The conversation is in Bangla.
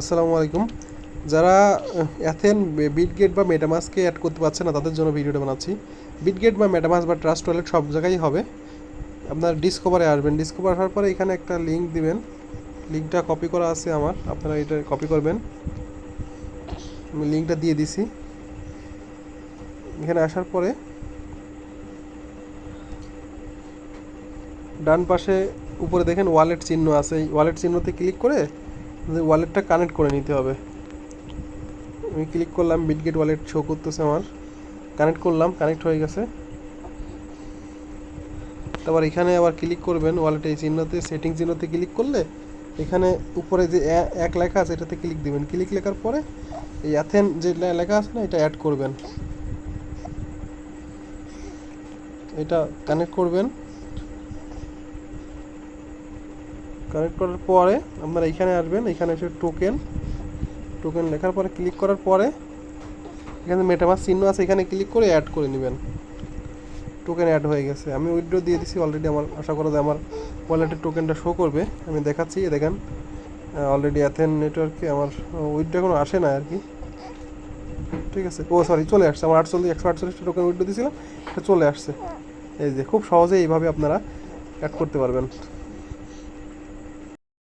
আসসালামু আলাইকুম। যারা অ্যাথেন বিটগেট বা মেটামাসকে অ্যাড করতে পারছে না, তাদের জন্য ভিডিওটা বানাচ্ছি। বিটগেট বা মেটামাস বা ট্রাস্ট ওয়ালেট সব জায়গায় হবে। আপনার ডিসকভারে আসবেন। ডিসকভার আসার পরে এখানে একটা লিঙ্ক দিবেন। লিঙ্কটা কপি করা আছে আমার। আপনারা এটা কপি করবেন। আমি লিঙ্কটা দিয়ে দিছি। এখানে আসার পরে ডান পাশে উপরে দেখেন ওয়ালেট চিহ্ন আছে। ওয়ালেট চিহ্নতে ক্লিক করে ওয়ালেটটা কানেক্ট করে নিতে হবে। আমি ক্লিক করলাম বিটগেট ওয়ালেট শো করতেছে আমার। কানেক্ট করলাম কানেক্ট হয়ে গেছে। তারপর এখানে আবার ক্লিক করবেন ওয়ালেটে এই চিহ্নতে সেটিং চিহ্নতে ক্লিক করলে এখানে উপরে যে এক লেখা আছে, এটাতে ক্লিক দিবেন। ক্লিক লেখার পরে এই অ্যাথেন যে লেখা আছে না, এটা অ্যাড করবেন। এটা কানেক্ট করবেন। কানেক্ট করার পরে আপনারা এখানে আসবেন, এখানে এসে টোকেন টোকেন লেখার পরে ক্লিক করার পরে এখানে মেটামাস চিহ্ন আছে, এখানে ক্লিক করে অ্যাড করে নেবেন। টোকেন অ্যাড হয়ে গেছে। আমি উইথড্র দিয়ে দিছি অলরেডি আমার, আশা করা যায় আমার ওয়ালেটের টোকেনটা শো করবে। আমি দেখাচ্ছি দেখেন অলরেডি অ্যাথেন নেটওয়ার্কে আমার উইথড্র এখনও আসে না আর কি। ঠিক আছে? ও সরি চলে আসছে। আমার আটচল্লিশ, একশো আটচল্লিশটা টোকেন উইড্রো দিয়েছিলাম এটা চলে আসছে। এই যে, খুব সহজে এইভাবে আপনারা অ্যাড করতে পারবেন।